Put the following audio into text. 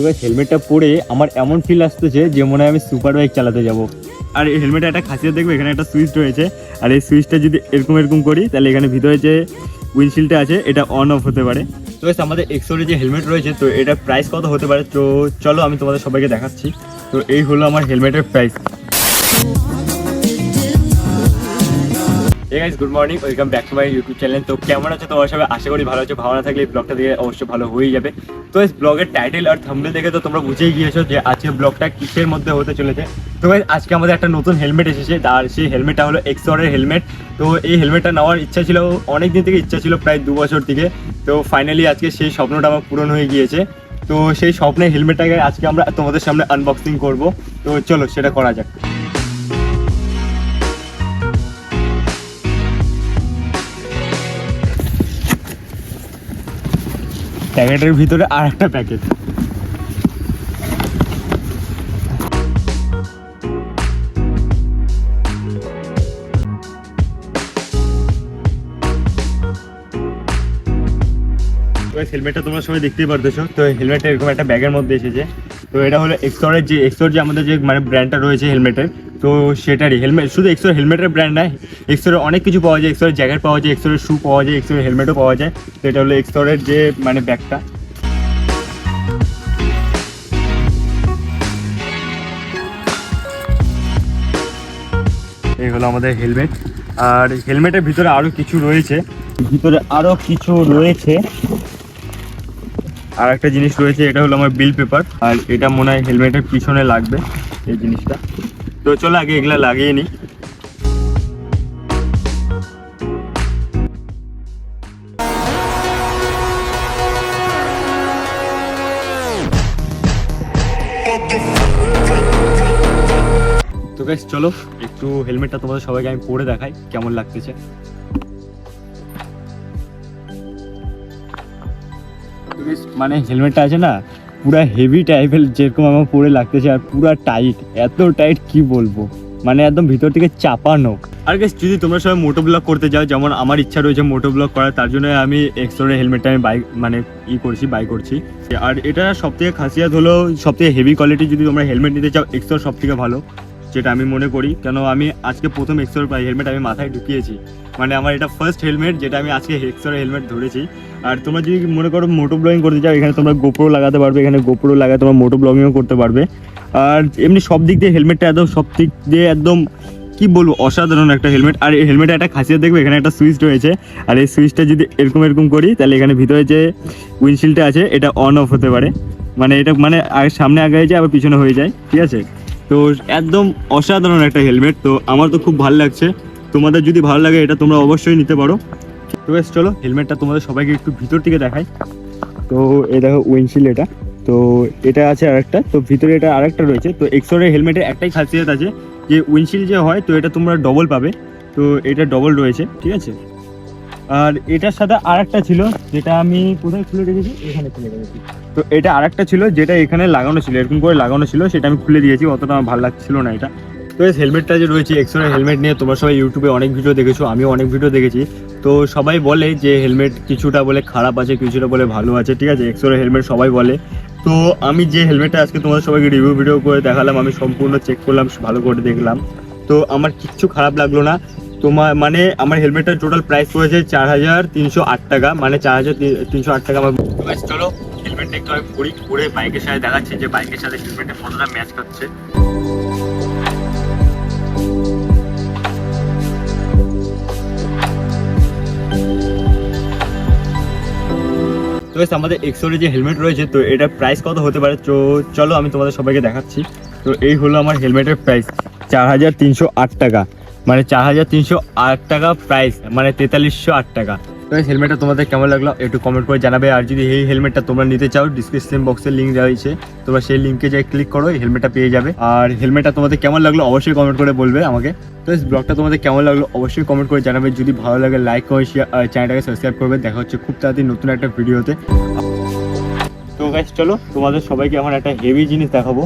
তো গাইস হেলমেটটা পরে আমার এমন ফিল আসতেছে যে মনে হয় আমি সুপার বাইক চালাতে যাব। আর এই হেলমেটে একটা খাসিয়ত দেখবে, এখানে একটা সুইচ রয়েছে। আর এই সুইচটা যদি এরকম এরকম করি, তাহলে এখানে ভিতরে যে উইন্ডশিল্ডটা আছে, এটা অন অফ হতে পারে। তো গাইস আমাদের এক্সোরে যে হেলমেট রয়েছে, তো এটা প্রাইস কত হতে পারে? তো চলো আমি তোমাদের সবাইকে দেখাচ্ছি। তো এই হলো আমার হেলমেটের price guys good morning welcome back to my YouTube channel তো কেমন আছে? তোমার সবাই আশা করি ভালো আছে। ভালো না থাকলে এই ব্লগটা দেখে অবশ্যই ভালো হয়ে যাবে। তো এই ব্লগের টাইটেল আর থাম্বনেল দেখে তো তোমরা বুঝেই গিয়েছো যে আজকে ব্লগটা কিসের মধ্যে হতে চলেছে। তো guys, আজকে আমাদের একটা নতুন হেলমেট এসেছে। আর সেই হেলমেটটা হলো এক্সরের হেলমেট তো এই হেলমেটটা নেওয়ার ইচ্ছা ছিল অনেক দিন থেকে ইচ্ছা ছিল প্রায় দু বছর থেকে। তো ফাইনালি আজকে সেই স্বপ্নটা আমার পূরণ হয়ে গিয়েছে। তো সেই স্বপ্নের হেলমেটটাকে আজকে আমরা তোমাদের সামনে আনবক্সিং করব। তো চলো সেটা করা যাক। প্যাকেটের ভিতরে আর একটা প্যাকেট। হেলমেটটা তোমরা সবাই দেখতেই পারতেছো। তো হেলমেটটা এরকম একটা ব্যাগের মধ্যে এসেছে। তো এটা হলো এক্সোরের যে এক্সোর যে আমাদের যে মানে ব্র্যান্ডটা রয়েছে হেলমেটের তো সেটারই হেলমেট শুধু এক্সোর হেলমেটের ব্র্যান্ড নয় এক্সোরের অনেক কিছু পাওয়া যায় এক্সোরের জ্যাকেট পাওয়া যায় এক্সোরের শু পাওয়া যায় এক্সোরের হেলমেটও পাওয়া যায়। তো এটা হলো এক্সোরের যে মানে ব্যাগটা এই হলো আমাদের হেলমেট আর হেলমেটের ভিতরে আরও কিছু রয়েছে। ভিতরে আরও কিছু রয়েছে। আর একটা জিনিস রয়েছে, এটা হলো আমার বিল পেপার আর এটা মনে হয় হেলমেটের পিছনে লাগবে এই জিনিসটা। তো চলো আগে এগুলো লাগিয়ে নিই। তো গাইস চলো, একটু হেলমেটটা তোমাদের সবাইকে আমি পরে দেখাই, কেমন লাগতেছে। মানে হেলমেটটা আছে না, পুরা হেভি টাইপের যেরকম আমার পরে লাগতেছে আর পুরা টাইট এত টাইট কি বলব? মানে একদম ভিতর থেকে চাপানো। আর গেস যদি তোমরা সবাই মোটো ব্লগ করতে যাও, যেমন আমার ইচ্ছা রয়েছে মোটো ব্লগ করার, তার জন্য আমি এক্সট্রা হেলমেটটা আমি বাইক মানে ই করছি বাই করছি। আর এটা সব থেকে খাসিয়াত হলো সব থেকে হেভি কোয়ালিটি যদি তোমরা হেলমেট নিতে চাও এক্সট্রা সব থেকে ভালো। যেটা আমি মনে করি, কেন আমি আজকে প্রথম এক্সোর হেলমেট আমি মাথায় ঢুকিয়েছি। মানে আমার এটা ফার্স্ট হেলমেট যেটা আমি আজকে এক্সোর হেলমেট ধরেছি। আর তোমরা যদি মনে করো মোটো ব্লগিং করতে চাও, এখানে তোমরা গোপ্রো লাগাতে পারবে, এখানে গোপ্রো লাগায় তোমরা মোটো ব্লগিংও করতে পারবে। আর এমনি সব দিক দিয়ে হেলমেটটা একদম, সব দিক দিয়ে একদম, কি বলব, অসাধারণ একটা হেলমেট আর এই হেলমেটে একটা খাসিয়ত দেখবে, এখানে একটা সুইচ রয়েছে। আর এই সুইচটা যদি এরকম এরকম করি, তাহলে এখানে ভিতরে যে উইন্ডশিল্ডটা আছে, এটা অন অফ হতে পারে। মানে এটা মানে সামনে আগে যায়, আবার পিছনে হয়ে যায়। ঠিক আছে? তো একদম অসাধারণ একটা হেলমেট তো আমার তো খুব ভালো লাগছে। তোমাদের যদি ভালো লাগে, এটা তোমরা অবশ্যই নিতে পারো। তো বেশ, চলো হেলমেটটা তোমাদের সবাইকে একটু ভিতর থেকে দেখাই। তো এই দেখো উইন্ডশিল্ড এটা। তো এটা আছে আরেকটা, তো ভিতরে এটা আরেকটা রয়েছে। তো এক্সরের হেলমেটের একটাই খাসিয়ত আছে যে উইন্ডশিল্ড যে হয়, তো এটা তোমরা ডবল পাবে। তো এটা ডবল রয়েছে, ঠিক আছে? আর এটার সাথে আরেকটা ছিল, যেটা আমি কোথায় খুলে রেখেছি? এখানে খুলে রেখেছি। তো এটা আরেকটা ছিল, যেটা এখানে লাগানো ছিল, এরকম করে লাগানো ছিল, সেটা আমি খুলে দিয়েছি, অতটা আমার ভালো লাগছিল না এটা। তো এই হেলমেটটা যে রয়েছে এক্সরের হেলমেট নিয়ে তোমরা সবাই ইউটিউবে অনেক ভিডিও দেখেছ, আমিও অনেক ভিডিও দেখেছি। তো সবাই বলে যে হেলমেট কিছুটা বলে খারাপ আছে, কিছুটা বলে ভালো আছে, ঠিক আছে? এক্সরের হেলমেট সবাই বলে। তো আমি যে হেলমেটটা আজকে তোমাদের সবাইকে রিভিউ ভিডিও করে দেখালাম, আমি সম্পূর্ণ চেক করলাম, ভালো করে দেখলাম। তো আমার কিচ্ছু খারাপ লাগল না। তোমার মানে আমার হেলমেটটার টোটাল প্রাইস পড়েছে চার হাজার তিনশো আট টাকা। মানে চার হাজার তিনশো আট টাকা আমার চলো হেলমেটটা একটু আমি পরি পরে বাইকের সাথে দেখাচ্ছে যে বাইকের সাথে হেলমেটটা কতটা ম্যাচ করছে। আমাদের এক্সোরে যে হেলমেট রয়েছে, তো এটার প্রাইস কত হতে পারে? তো চলো, আমি তোমাদের সবাইকে দেখাচ্ছি। তো এই হলো আমার হেলমেটের প্রাইস চার হাজার তিনশো আট টাকা। মানে চার হাজার তিনশো আট টাকা প্রাইস মানে তেতাল্লিশশো আট টাকা। এই হেলমেটটা তোমাদের কেমন লাগল একটু কমেন্ট করে জানাবে, আর যদি এই হেলমেটটা তোমরা নিতে চাও ডিসক্রিপশন বক্সের লিঙ্ক রয়েছে তোমরা সেই লিঙ্কে যাই ক্লিক করো, এই হেলমেটটা পেয়ে যাবে। আর হেলমেটটা তোমাদের কেমন লাগল অবশ্যই কমেন্ট করে বলবে আমাকে। তো এই ব্লগটা তোমাদের কেমন লাগল অবশ্যই কমেন্ট করে জানাবে। যদি ভালো লাগে লাইক করে শেয়ার চ্যানেলটাকে সাবস্ক্রাইব করবে। দেখা হচ্ছে খুব তাড়াতাড়ি নতুন একটা ভিডিওতে তো। গাইস চলো তোমাদের সবাইকে এখন একটা হেভি জিনিস দেখাবো।